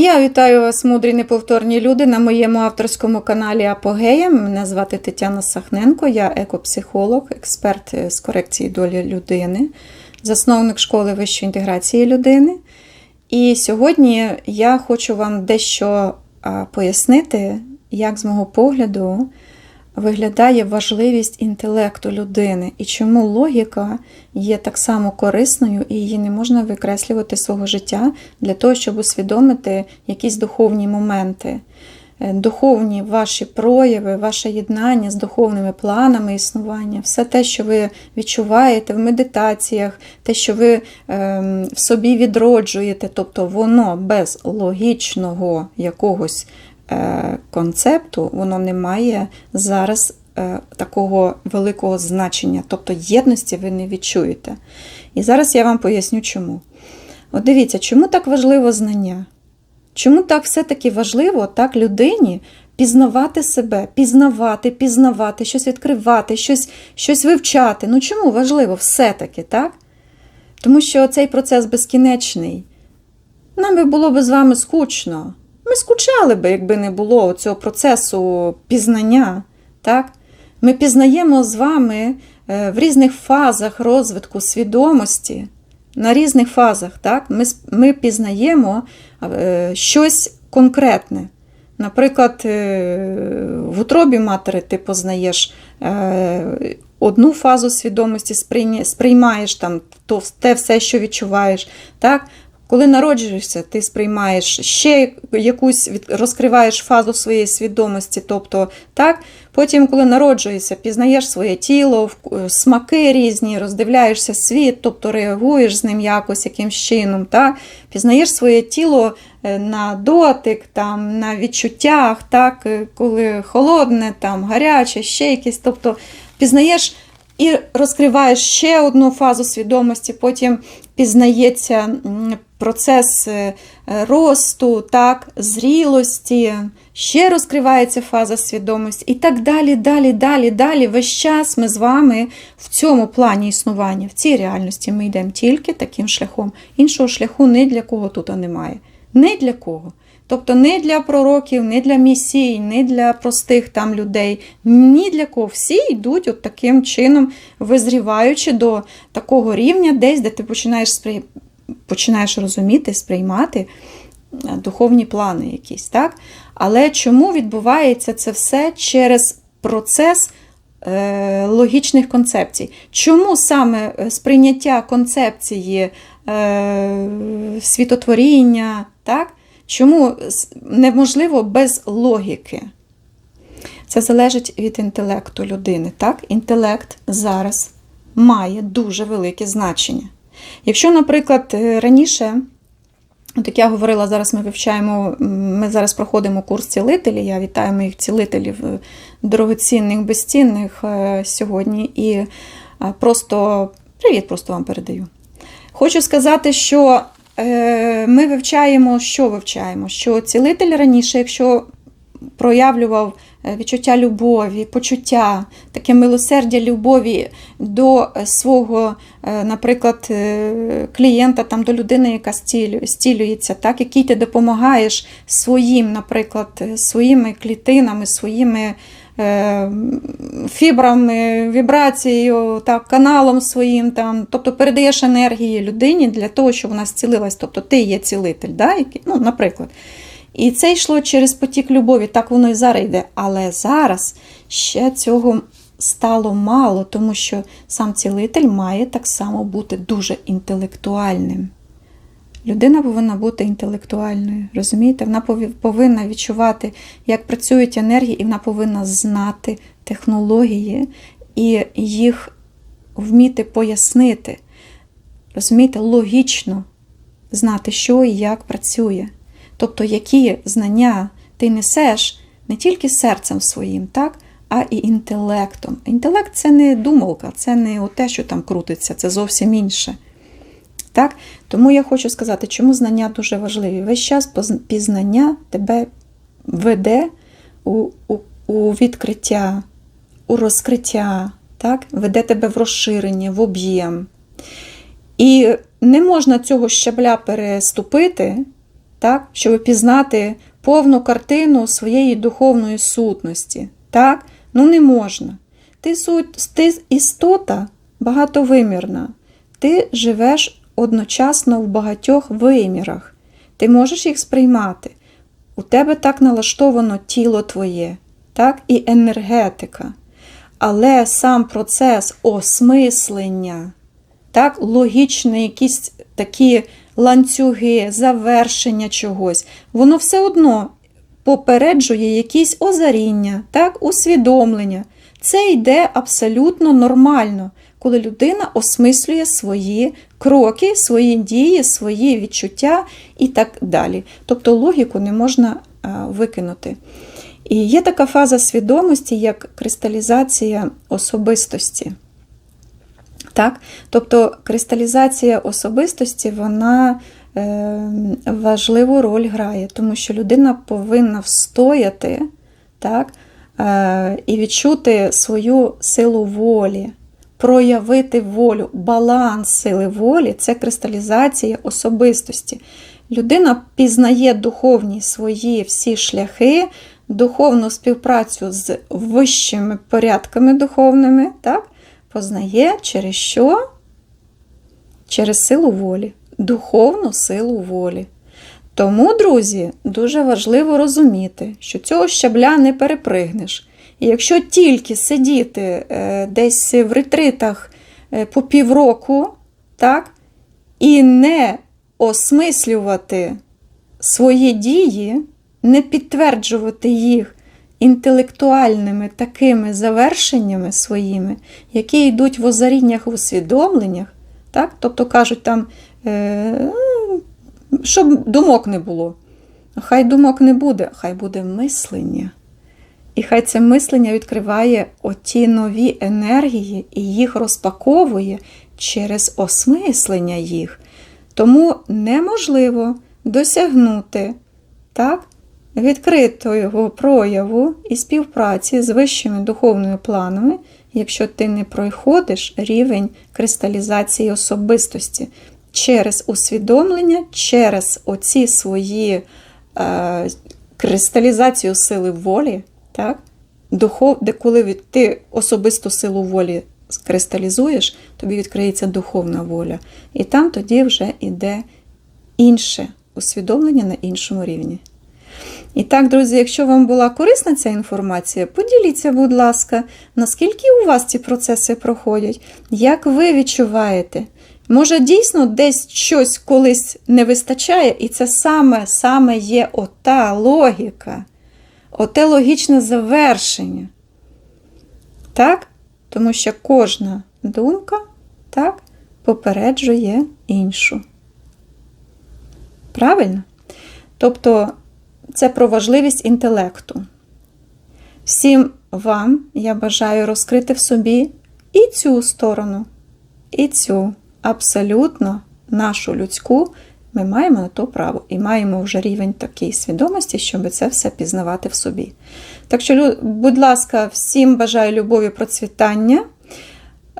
Я вітаю вас, мудрі неповторні люди, на моєму авторському каналі Апогея. Мене звати Тетяна Сахненко, я екопсихолог, експерт з корекції долі людини, засновник школи вищої інтеграції людини. І сьогодні я хочу вам дещо пояснити, як з мого погляду виглядає важливість інтелекту людини і чому логіка є так само корисною і її не можна викреслювати з свого життя для того, щоб усвідомити якісь духовні моменти. Е, Духовні ваші прояви, ваше єднання з духовними планами існування, все те, що ви відчуваєте в медитаціях, те, що ви ем, в собі відроджуєте, тобто воно без логічного якогось концепту, воно не має зараз е, такого великого значення, тобто єдності ви не відчуєте. І зараз я вам поясню, чому. От дивіться, чому так важливо знання? Чому так все-таки важливо так людині пізнавати себе, пізнавати, пізнавати, щось відкривати, щось, щось вивчати? Ну чому важливо все-таки, так? Тому що цей процес безкінечний. Нам би було б з вами скучно. Ми скучали би, якби не було цього процесу пізнання. Так? Ми пізнаємо з вами е, в різних фазах розвитку свідомості, на різних фазах. Так? Ми, ми пізнаємо е, щось конкретне. Наприклад, е, в утробі матері ти познаєш одну фазу свідомості, сприймаєш там то, те все, що відчуваєш. Так? Коли народжуєшся, ти сприймаєш ще якусь розкриваєш фазу своєї свідомості. Тобто, так? Потім, коли народжуєшся, пізнаєш своє тіло, вк- смаки різні, роздивляєшся світ, тобто реагуєш з ним якось якимсь чином. Так? Пізнаєш своє тіло е, на дотик, там, на відчуттях, так? е, коли холодне, там, гаряче, ще якесь. Тобто пізнаєш і розкриваєш ще одну фазу свідомості, потім пізнається процес е, росту, так, зрілості, ще розкривається фаза свідомості і так далі, далі, далі, далі. Весь час ми з вами в цьому плані існування, в цій реальності ми йдемо тільки таким шляхом. Іншого шляху ні для кого тут немає. Ні для кого. Тобто не для пророків, не для місій, не для простих там людей, ні для кого. Всі йдуть от таким чином, визріваючи до такого рівня, десь, де ти починаєш сприй... починаєш розуміти, сприймати е, духовні плани якісь. так? Але чому відбувається це все через процес е, логічних концепцій? Чому саме е, сприйняття концепції е, світотворіння, так? Чому неможливо без логіки? Це залежить від інтелекту людини. Так? Інтелект зараз має дуже велике значення. Якщо, наприклад, е, раніше, от як я говорила, зараз ми вивчаємо, ми зараз проходимо курс цілителів, я вітаю моїх цілителів е, дорогоцінних, безцінних е, сьогодні. І просто привіт, просто вам передаю. Хочу сказати, що ми вивчаємо, що вивчаємо? Що цілитель раніше, якщо проявлював е, відчуття любові, почуття, таке милосердя любові до е, свого, е, наприклад, е, клієнта, там, до людини, яка стілю- стілюється, так, якій ти допомагаєш своїм, наприклад, е, своїми клітинами, своїми е, фібрами, вібрацією, так, каналом своїм, там, тобто передаєш енергії людині для того, щоб вона зцілилась. Тобто ти є цілитель, да, який, ну, наприклад. І це йшло через потік любові, так воно і зараз йде. Але зараз ще цього стало мало, тому що сам цілитель має так само бути дуже інтелектуальним. Людина повинна бути інтелектуальною, розумієте? Вона повинна відчувати, як працюють енергії, і вона повинна знати технології і їх вміти пояснити. Розумієте, логічно знати, що і як працює. Тобто, які знання ти несеш не тільки серцем своїм, так, а і інтелектом. Інтелект це не думалка, це не те, що там крутиться, це зовсім інше. Так? Тому я хочу сказати, чому знання дуже важливі. Весь час пізнання тебе веде у, у, у відкриття, у розкриття, так? веде тебе в розширення, в об'єм. І не можна цього щабля переступити, так? щоб пізнати повну картину своєї духовної сутності. Так? Ну не можна. Ти, суть, ти істота багатовимірна. Ти живеш одночасно в багатьох вимірах. Ти можеш їх сприймати. У тебе так налаштовано тіло твоє, так? і енергетика. Але сам процес осмислення, так, логічні якісь такі ланцюги, завершення чогось, воно все одно попереджує якісь озаріння, так, усвідомлення. Це йде абсолютно нормально, коли людина осмислює свої кроки, свої дії, свої відчуття і так далі. Тобто логіку не можна викинути. І є така фаза свідомості, як кристалізація особистості. Так? Тобто кристалізація особистості вона е, важливу роль грає, тому що людина повинна встояти так, е, і відчути свою силу волі, проявити волю, баланс сили волі це кристалізація особистості. Людина пізнає духовні свої всі шляхи, духовну співпрацю з вищими порядками духовними, так? познає через що? Через силу волі, духовну силу волі. Тому, друзі, дуже важливо розуміти, що цього щабля не перепригнеш. І якщо тільки сидіти е, десь в ретритах е, по півроку, так, і не осмислювати свої дії, не підтверджувати їх інтелектуальними такими завершеннями своїми, які йдуть в озаріннях, в усвідомленнях, так? тобто кажуть там, е, щоб думок не було. Хай думок не буде, хай буде мислення. І хай це мислення відкриває оті нові енергії і їх розпаковує через осмислення їх. Тому неможливо досягнути так, відкритого прояву і співпраці з вищими духовними планами, якщо ти не проходиш рівень кристалізації особистості через усвідомлення, через оці свої е, кристалізацію сили волі, так? Духов, де коли ти особисту силу волі кристалізуєш, тобі відкриється духовна воля. І там тоді вже йде інше усвідомлення на іншому рівні. І так, друзі, якщо вам була корисна ця інформація, поділіться, будь ласка, наскільки у вас ці процеси проходять, як ви відчуваєте? Може, дійсно десь щось колись не вистачає, і це саме саме є ота логіка, оте логічне завершення. Так? Тому що кожна думка так, попереджує іншу. Правильно? Тобто це про важливість інтелекту. Всім вам я бажаю розкрити в собі і цю сторону, і цю абсолютно нашу людську. Ми маємо на то право і маємо вже рівень такої свідомості, щоб це все пізнавати в собі. Так що, будь ласка, всім бажаю любові процвітання.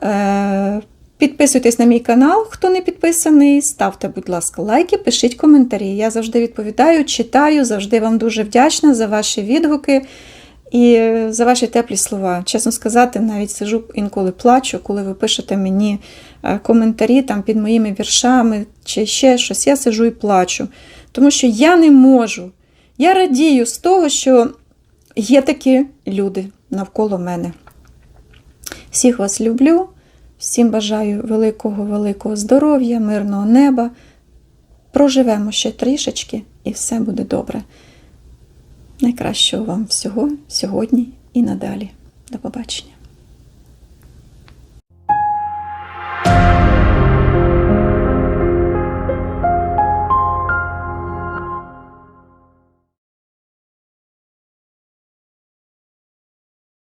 Е, Підписуйтесь на мій канал, хто не підписаний. Ставте, будь ласка, лайки, пишіть коментарі. Я завжди відповідаю, читаю, завжди вам дуже вдячна за ваші відгуки і за ваші теплі слова. Чесно сказати, навіть сижу інколи плачу, коли ви пишете мені е, коментарі там під моїми віршами чи ще щось. Я сижу і плачу. Тому що я не можу. Я радію з того, що є такі люди навколо мене. Всіх вас люблю. Всім бажаю великого, великого здоров'я, мирного неба. Проживемо ще трішечки і все буде добре. Найкращого вам всього сьогодні і надалі. До побачення.